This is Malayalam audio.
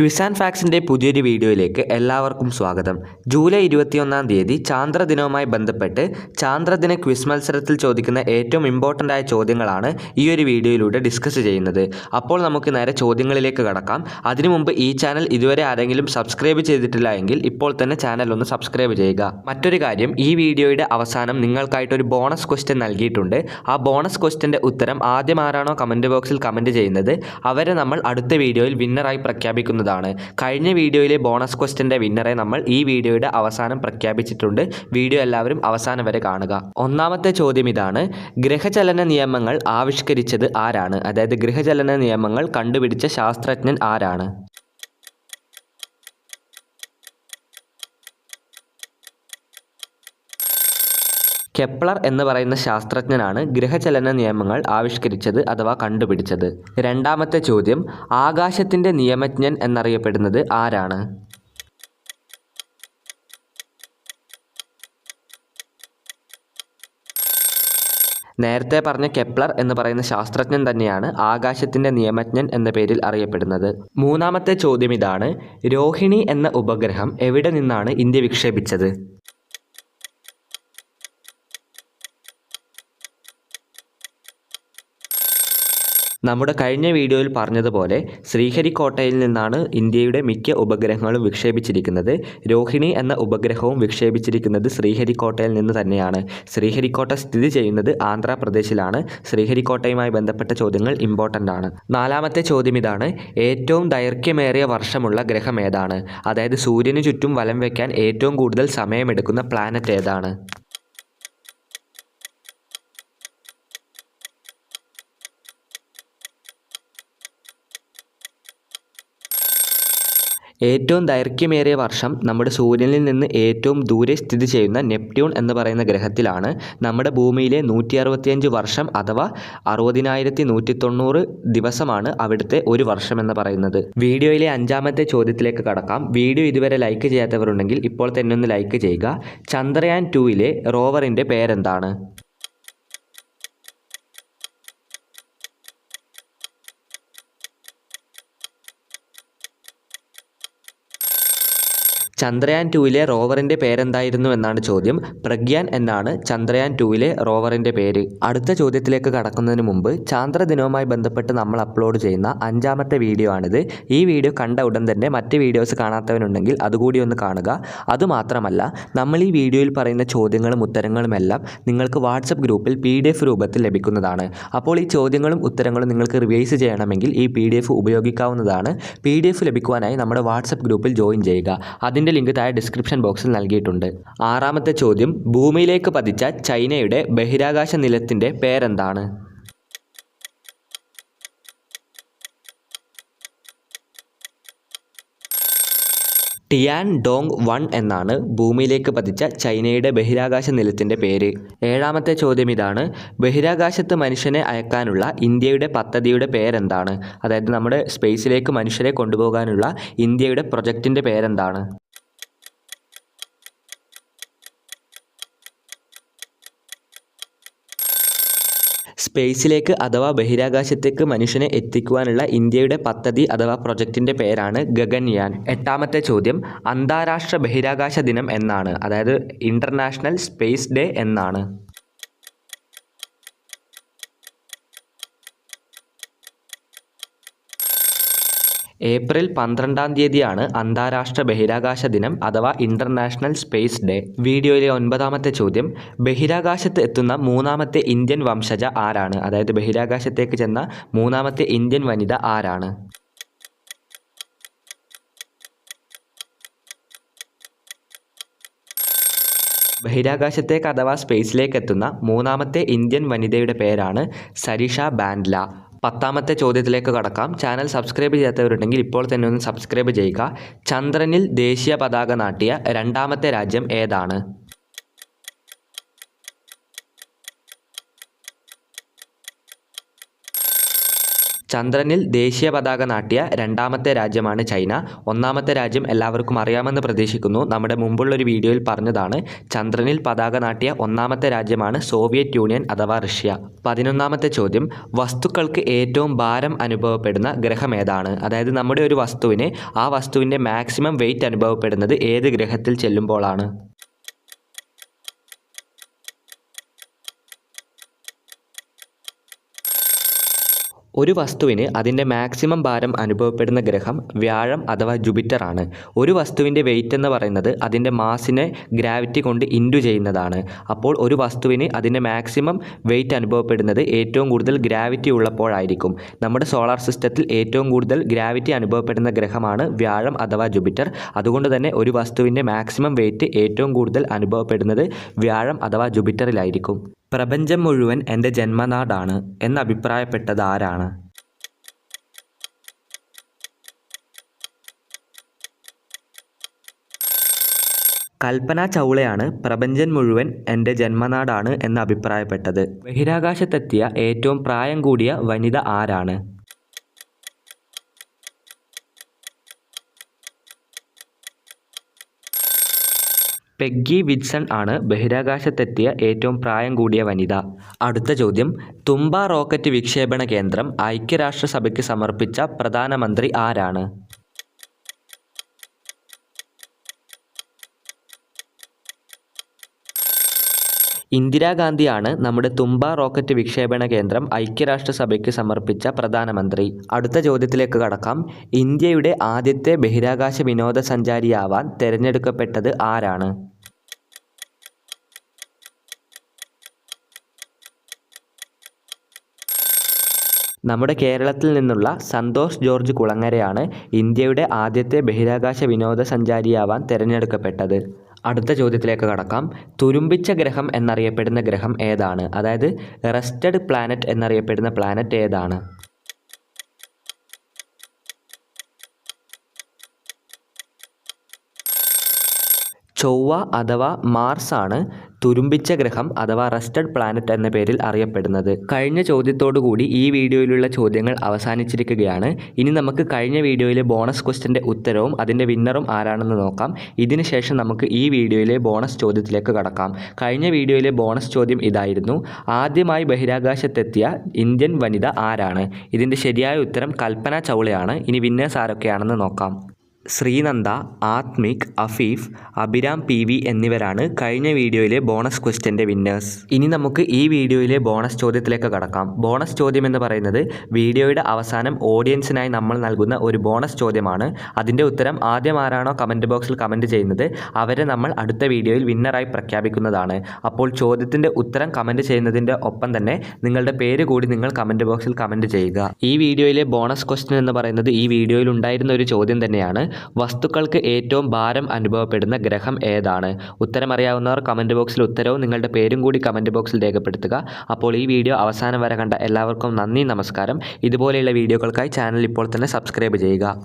ക്വിസ് ആൻഡ് ഫാക്സിന്റെ പുതിയൊരു വീഡിയോയിലേക്ക് എല്ലാവർക്കും സ്വാഗതം. ജൂലൈ ഇരുപത്തിയൊന്നാം തീയതി ചാന്ദ്ര ദിനവുമായി ബന്ധപ്പെട്ട് ചാന്ദ്രദിന ക്വിസ് മത്സരത്തിൽ ചോദിക്കുന്ന ഏറ്റവും ഇമ്പോർട്ടന്റ് ആയ ചോദ്യങ്ങളാണ് ഈ ഒരു വീഡിയോയിലൂടെ ഡിസ്കസ് ചെയ്യുന്നത്. അപ്പോൾ നമുക്ക് നേരെ ചോദ്യങ്ങളിലേക്ക് കടക്കാം. അതിനു മുമ്പ് ഈ ചാനൽ ഇതുവരെ ആരെങ്കിലും സബ്സ്ക്രൈബ് ചെയ്തിട്ടില്ല എങ്കിൽ ഇപ്പോൾ തന്നെ ചാനൽ ഒന്ന് സബ്സ്ക്രൈബ് ചെയ്യുക. മറ്റൊരു കാര്യം ഈ വീഡിയോയുടെ അവസാനം നിങ്ങൾക്കായിട്ടൊരു ബോണസ് ക്വസ്റ്റ്യൻ നൽകിയിട്ടുണ്ട്. ആ ബോണസ് ക്വസ്റ്റ്യന്റെ ഉത്തരം ആദ്യം ആരാണോ കമന്റ് ബോക്സിൽ കമന്റ് ചെയ്യുന്നത് അവരെ നമ്മൾ അടുത്ത വീഡിയോയിൽ വിന്നറായി പ്രഖ്യാപിക്കുന്നതാണ്. കഴിഞ്ഞ വീഡിയോയിലെ ബോണസ് ക്വസ്റ്റിന്റെ വിന്നറെ നമ്മൾ ഈ വീഡിയോയുടെ അവസാനം പ്രഖ്യാപിച്ചിട്ടുണ്ട്. വീഡിയോ എല്ലാവരും അവസാനം വരെ കാണുക. ഒന്നാമത്തെ ചോദ്യം ഇതാണ്. ഗ്രഹചലന നിയമങ്ങൾ ആവിഷ്കരിച്ചത് ആരാണ്? അതായത് ഗ്രഹചലന നിയമങ്ങൾ കണ്ടുപിടിച്ച ശാസ്ത്രജ്ഞൻ ആരാണ്? കെപ്ലർ എന്ന് പറയുന്ന ശാസ്ത്രജ്ഞനാണ് ഗ്രഹചലന നിയമങ്ങൾ ആവിഷ്കരിച്ചത് അഥവാ കണ്ടുപിടിച്ചത്. രണ്ടാമത്തെ ചോദ്യം ആകാശത്തിന്റെ നിയമജ്ഞൻ എന്നറിയപ്പെടുന്നത് ആരാണ്? നേരത്തെ പറഞ്ഞ കെപ്ലർ എന്ന് പറയുന്ന ശാസ്ത്രജ്ഞൻ തന്നെയാണ് ആകാശത്തിന്റെ നിയമജ്ഞൻ എന്ന പേരിൽ അറിയപ്പെടുന്നത്. മൂന്നാമത്തെ ചോദ്യം ഇതാണ് രോഹിണി എന്ന ഉപഗ്രഹം എവിടെ നിന്നാണ് ഇന്ത്യ വിക്ഷേപിച്ചത്? നമ്മുടെ കഴിഞ്ഞ വീഡിയോയിൽ പറഞ്ഞതുപോലെ ശ്രീഹരിക്കോട്ടയിൽ നിന്നാണ് ഇന്ത്യയുടെ മിക്ക ഉപഗ്രഹങ്ങളും വിക്ഷേപിച്ചിരിക്കുന്നത്. രോഹിണി എന്ന ഉപഗ്രഹവും വിക്ഷേപിച്ചിരിക്കുന്നത് ശ്രീഹരിക്കോട്ടയിൽ നിന്ന് തന്നെയാണ്. ശ്രീഹരിക്കോട്ട സ്ഥിതി ചെയ്യുന്നത് ആന്ധ്രാപ്രദേശിലാണ്. ശ്രീഹരിക്കോട്ടയുമായി ബന്ധപ്പെട്ട ചോദ്യങ്ങൾ ഇമ്പോർട്ടന്റ് ആണ്. നാലാമത്തെ ചോദ്യം ഇതാണ്. ഏറ്റവും ദൈർഘ്യമേറിയ വർഷമുള്ള ഗ്രഹം ഏതാണ്? അതായത് സൂര്യന് ചുറ്റും വലം വയ്ക്കാൻ ഏറ്റവും കൂടുതൽ സമയമെടുക്കുന്ന പ്ലാനറ്റ് ഏതാണ്? ഏറ്റവും ദൈർഘ്യമേറിയ വർഷം നമ്മുടെ സൂര്യനിൽ നിന്ന് ഏറ്റവും ദൂരെ സ്ഥിതി ചെയ്യുന്ന നെപ്റ്റ്യൂൺ എന്ന് പറയുന്ന ഗ്രഹത്തിലാണ്. നമ്മുടെ ഭൂമിയിലെ നൂറ്റി അറുപത്തിയഞ്ച് വർഷം അഥവാ അറുപതിനായിരത്തി നൂറ്റി തൊണ്ണൂറ് ദിവസമാണ് അവിടുത്തെ ഒരു വർഷം എന്ന് പറയുന്നത്. വീഡിയോയിലെ അഞ്ചാമത്തെ ചോദ്യത്തിലേക്ക് കടക്കാം. വീഡിയോ ഇതുവരെ ലൈക്ക് ചെയ്യാത്തവരുണ്ടെങ്കിൽ ഇപ്പോൾ തന്നെ ഒന്ന് ലൈക്ക് ചെയ്യുക. ചന്ദ്രയാൻ ടൂയിലെ റോവറിന്റെ പേരെന്താണ്? ചന്ദ്രയാൻ ടുവിലെ റോവറിന്റെ പേരെന്തായിരുന്നു എന്നാണ് ചോദ്യം. പ്രഗ്യാൻ എന്നാണ് ചന്ദ്രയാൻ ടുവിലെ റോവറിന്റെ പേര്. അടുത്ത ചോദ്യത്തിലേക്ക് കടക്കുന്നതിന് മുമ്പ് ചാന്ദ്ര ദിനവുമായി ബന്ധപ്പെട്ട് നമ്മൾ അപ്ലോഡ് ചെയ്യുന്ന അഞ്ചാമത്തെ വീഡിയോ ആണിത്. ഈ വീഡിയോ കണ്ട ഉടൻ തന്നെ മറ്റ് വീഡിയോസ് കാണാത്തവനുണ്ടെങ്കിൽ അതുകൂടി ഒന്ന് കാണുക. അതുമാത്രമല്ല നമ്മൾ ഈ വീഡിയോയിൽ പറയുന്ന ചോദ്യങ്ങളും ഉത്തരങ്ങളും എല്ലാം നിങ്ങൾക്ക് വാട്സപ്പ് ഗ്രൂപ്പിൽ പി രൂപത്തിൽ ലഭിക്കുന്നതാണ്. അപ്പോൾ ഈ ചോദ്യങ്ങളും ഉത്തരങ്ങളും നിങ്ങൾക്ക് റിവൈസ് ചെയ്യണമെങ്കിൽ ഈ പി ഉപയോഗിക്കാവുന്നതാണ്. പി ലഭിക്കുവാനായി നമ്മുടെ വാട്സപ്പ് ഗ്രൂപ്പിൽ ജോയിൻ ചെയ്യുക. അതിന്റെ ലിങ്ക് താഴെ ഡിസ്ക്രിപ്ഷൻ ബോക്സിൽ നൽകിയിട്ടുണ്ട്. ആറാമത്തെ ചോദ്യം ഭൂമിയിലേക്ക് പതിച്ച ചൈനയുടെ ബഹിരാകാശ നിലത്തിന്റെ പേരെന്താണ്? ടിയാൻ ഡോങ് വൺ എന്നാണ് ഭൂമിയിലേക്ക് പതിച്ച ചൈനയുടെ ബഹിരാകാശ നിലത്തിന്റെ പേര്. ഏഴാമത്തെ ചോദ്യം ഇതാണ് ബഹിരാകാശത്ത് മനുഷ്യനെ അയക്കാനുള്ള ഇന്ത്യയുടെ പദ്ധതിയുടെ പേരെന്താണ്? അതായത് നമ്മുടെ സ്പേസിലേക്ക് മനുഷ്യരെ കൊണ്ടുപോകാനുള്ള ഇന്ത്യയുടെ പ്രൊജക്റ്റിന്റെ പേരെന്താണ്? സ്പേസിലേക്ക് അഥവാ ബഹിരാകാശത്തേക്ക് മനുഷ്യനെ എത്തിക്കുവാനുള്ള ഇന്ത്യയുടെ പദ്ധതി അഥവാ പ്രൊജക്റ്റിന്റെ പേരാണ് ഗഗൻയാൻ. എട്ടാമത്തെ ചോദ്യം അന്താരാഷ്ട്ര ബഹിരാകാശ ദിനം എന്നാണ്. അതായത് ഇന്റർനാഷണൽ സ്പേസ് ഡേ എന്നാണ്. ഏപ്രിൽ പന്ത്രണ്ടാം തീയതിയാണ് അന്താരാഷ്ട്ര ബഹിരാകാശ ദിനം അഥവാ ഇന്റർനാഷണൽ സ്പേസ് ഡേ. വീഡിയോയിലെ ഒൻപതാമത്തെ ചോദ്യം ബഹിരാകാശത്ത് എത്തുന്ന മൂന്നാമത്തെ ഇന്ത്യൻ വംശജ ആരാണ്? അതായത് ബഹിരാകാശത്തേക്ക് ചെന്ന മൂന്നാമത്തെ ഇന്ത്യൻ വനിത ആരാണ്? ബഹിരാകാശത്തേക്ക് അഥവാ സ്പേസിലേക്ക് എത്തുന്ന മൂന്നാമത്തെ ഇന്ത്യൻ വനിതയുടെ പേരാണ് സരിഷ ബാൻഡ്ല. പത്താമത്തെ ചോദ്യത്തിലേക്ക് കടക്കാം. ചാനൽ സബ്സ്ക്രൈബ് ചെയ്യാത്തവരുണ്ടെങ്കിൽ ഇപ്പോൾ തന്നെ ഒന്ന് സബ്സ്ക്രൈബ് ചെയ്യുക. ചന്ദ്രനിൽ ദേശീയ പതാക നാട്ടിയ രണ്ടാമത്തെ രാജ്യം ഏതാണ്? ചന്ദ്രനിൽ ദേശീയ പതാക നാട്ടിയ രണ്ടാമത്തെ രാജ്യമാണ് ചൈന. ഒന്നാമത്തെ രാജ്യം എല്ലാവർക്കും അറിയാമെന്ന് പ്രതീക്ഷിക്കുന്നു. നമ്മുടെ മുമ്പുള്ളൊരു വീഡിയോയിൽ പറഞ്ഞതാണ് ചന്ദ്രനിൽ പതാക നാട്ടിയ ഒന്നാമത്തെ രാജ്യമാണ് സോവിയറ്റ് യൂണിയൻ അഥവാ റഷ്യ. പതിനൊന്നാമത്തെ ചോദ്യം വസ്തുക്കൾക്ക് ഏറ്റവും ഭാരം അനുഭവപ്പെടുന്ന ഗ്രഹം ഏതാണ്? അതായത് നമ്മുടെ ഒരു വസ്തുവിന് ആ വസ്തുവിന്റെ മാക്സിമം വെയിറ്റ് അനുഭവപ്പെടുന്നത് ഏത് ഗ്രഹത്തിൽ ചെല്ലുമ്പോഴാണ് ഒരു വസ്തുവിന് അതിന്റെ മാക്സിമം ഭാരം അനുഭവപ്പെടുന്ന ഗ്രഹം വ്യാഴം അഥവാ ജുപിറ്റർ ആണ്. ഒരു വസ്തുവിന്റെ വെയിറ്റ് എന്ന് പറയുന്നത് അതിന്റെ മാസിനെ ഗ്രാവിറ്റി കൊണ്ട് ഇൻഡു ചെയ്യുന്നതാണ്. അപ്പോൾ ഒരു വസ്തുവിന് അതിന്റെ മാക്സിമം വെയിറ്റ് അനുഭവപ്പെടുന്നത് ഏറ്റവും കൂടുതൽ ഗ്രാവിറ്റി ഉള്ളപ്പോഴായിരിക്കും. നമ്മുടെ സോളാർ സിസ്റ്റത്തിൽ ഏറ്റവും കൂടുതൽ ഗ്രാവിറ്റി അനുഭവപ്പെടുന്ന ഗ്രഹമാണ് വ്യാഴം അഥവാ ജുപിറ്റർ. അതുകൊണ്ട് തന്നെ ഒരു വസ്തുവിന്റെ മാക്സിമം വെയിറ്റ് ഏറ്റവും കൂടുതൽ അനുഭവപ്പെടുന്നത് വ്യാഴം അഥവാ ജൂപ്പിറ്ററിലായിരിക്കും പ്രപഞ്ചം മുഴുവൻ എന്റെ ജന്മനാടാണ് എന്ന് അഭിപ്രായപ്പെട്ടത് ആരാണ്? കൽപ്പന ചൗളയാണ് പ്രപഞ്ചം മുഴുവൻ എന്റെ ജന്മനാടാണ് എന്ന് അഭിപ്രായപ്പെട്ടത്. ബഹിരാകാശത്തെത്തിയ ഏറ്റവും പ്രായം കൂടിയ വനിത ആരാണ്? പെഗ്ഗി വിറ്റ്സൺ ആണ് ബഹിരാകാശത്തെത്തിയ ഏറ്റവും പ്രായം കൂടിയ വനിത. അടുത്ത ചോദ്യം. തുമ്പ റോക്കറ്റ് വിക്ഷേപണ കേന്ദ്രം ഐക്യരാഷ്ട്രസഭയ്ക്ക് സമർപ്പിച്ച പ്രധാനമന്ത്രി ആരാണ്? ഇന്ദിരാഗാന്ധിയാണ് നമ്മുടെ തുമ്പ റോക്കറ്റ് വിക്ഷേപണ കേന്ദ്രം ഐക്യരാഷ്ട്രസഭയ്ക്ക് സമർപ്പിച്ച പ്രധാനമന്ത്രി. അടുത്ത ചോദ്യത്തിലേക്ക് കടക്കാം. ഇന്ത്യയുടെ ആദ്യത്തെ ബഹിരാകാശ വിനോദസഞ്ചാരിയാവാൻ തിരഞ്ഞെടുക്കപ്പെട്ടത് ആരാണ്? നമ്മുടെ കേരളത്തിൽ നിന്നുള്ള സന്തോഷ് ജോർജ് കുളങ്ങരയാണ് ഇന്ത്യയുടെ ആദ്യത്തെ ബഹിരാകാശ വിനോദസഞ്ചാരിയാവാൻ തിരഞ്ഞെടുക്കപ്പെട്ടത്. അടുത്ത ചോദ്യത്തിലേക്ക് കടക്കാം. തുരുമ്പിച്ച ഗ്രഹം എന്നറിയപ്പെടുന്ന ഗ്രഹം ഏതാണ്? അതായത് റെസ്റ്റഡ് പ്ലാനറ്റ് എന്നറിയപ്പെടുന്ന പ്ലാനറ്റ് ഏതാണ്? ചൊവ്വ അഥവാ മാർസ് ആണ്. തുരുമ്പിച്ച ഗ്രഹം അഥവാ റസ്റ്റഡ് പ്ലാനറ്റ് എന്ന പേരിൽ അറിയപ്പെടുന്നത്. കഴിഞ്ഞ ചോദ്യത്തോടുകൂടി ഈ വീഡിയോയിലുള്ള ചോദ്യങ്ങൾ അവസാനിച്ചിരിക്കുകയാണ്. ഇനി നമുക്ക് കഴിഞ്ഞ വീഡിയോയിലെ ബോണസ് ക്വസ്റ്റിന്റെ ഉത്തരവും അതിന്റെ വിന്നറും ആരാണെന്ന് നോക്കാം. ഇതിനുശേഷം നമുക്ക് ഈ വീഡിയോയിലെ ബോണസ് ചോദ്യത്തിലേക്ക് കടക്കാം. കഴിഞ്ഞ വീഡിയോയിലെ ബോണസ് ചോദ്യം ഇതായിരുന്നു. ആദ്യമായി ബഹിരാകാശത്തെത്തിയ ഇന്ത്യൻ വനിത ആരാണ്? ഇതിന്റെ ശരിയായ ഉത്തരം കൽപ്പന ചൗളയാണ്. ഇനി വിന്നേഴ്സ് ആരൊക്കെയാണെന്ന് നോക്കാം. ശ്രീനന്ദ ആത്മിക് അഫീഫ് അഭിരാം പി വി എന്നിവരാണ് കഴിഞ്ഞ വീഡിയോയിലെ ബോണസ് ക്വസ്റ്റ്യന്റെ വിന്നേഴ്സ്. ഇനി നമുക്ക് ഈ വീഡിയോയിലെ ബോണസ് ചോദ്യത്തിലേക്ക് കടക്കാം. ബോണസ് ചോദ്യം എന്ന് പറയുന്നത് വീഡിയോയുടെ അവസാനം ഓഡിയൻസിനായി നമ്മൾ നൽകുന്ന ഒരു ബോണസ് ചോദ്യമാണ്. അതിന്റെ ഉത്തരം ആദ്യം ആരാണോ കമന്റ് ബോക്സിൽ കമന്റ് ചെയ്യുന്നത് അവരെ നമ്മൾ അടുത്ത വീഡിയോയിൽ വിന്നറായി പ്രഖ്യാപിക്കുന്നതാണ്. അപ്പോൾ ചോദ്യത്തിന്റെ ഉത്തരം കമന്റ് ചെയ്യുന്നതിന്റെ ഒപ്പം തന്നെ നിങ്ങളുടെ പേര് കൂടി നിങ്ങൾ കമന്റ് ബോക്സിൽ കമന്റ് ചെയ്യുക. ഈ വീഡിയോയിലെ ബോണസ് ക്വസ്റ്റ്യൻ എന്ന് പറയുന്നത് ഈ വീഡിയോയിൽ ഉണ്ടായിരുന്ന ഒരു ചോദ്യം തന്നെയാണ്. വസ്തുക്കൾക്ക് ഏറ്റവും ഭാരം അനുഭവപ്പെടുന്ന ഗ്രഹം ഏതാണ്? ഉത്തരമറിയാവുന്നവർ കമന്റ് ബോക്സിൽ ഉത്തരവും നിങ്ങളുടെ പേരും കൂടി കമന്റ് ബോക്സിൽ രേഖപ്പെടുത്തുക. അപ്പോൾ ഈ വീഡിയോ അവസാനം വരെ കണ്ട എല്ലാവർക്കും നന്ദി നമസ്കാരം. ഇതുപോലെയുള്ള വീഡിയോകൾക്കായി ചാനൽ ഇപ്പോൾ തന്നെ സബ്സ്ക്രൈബ് ചെയ്യുക.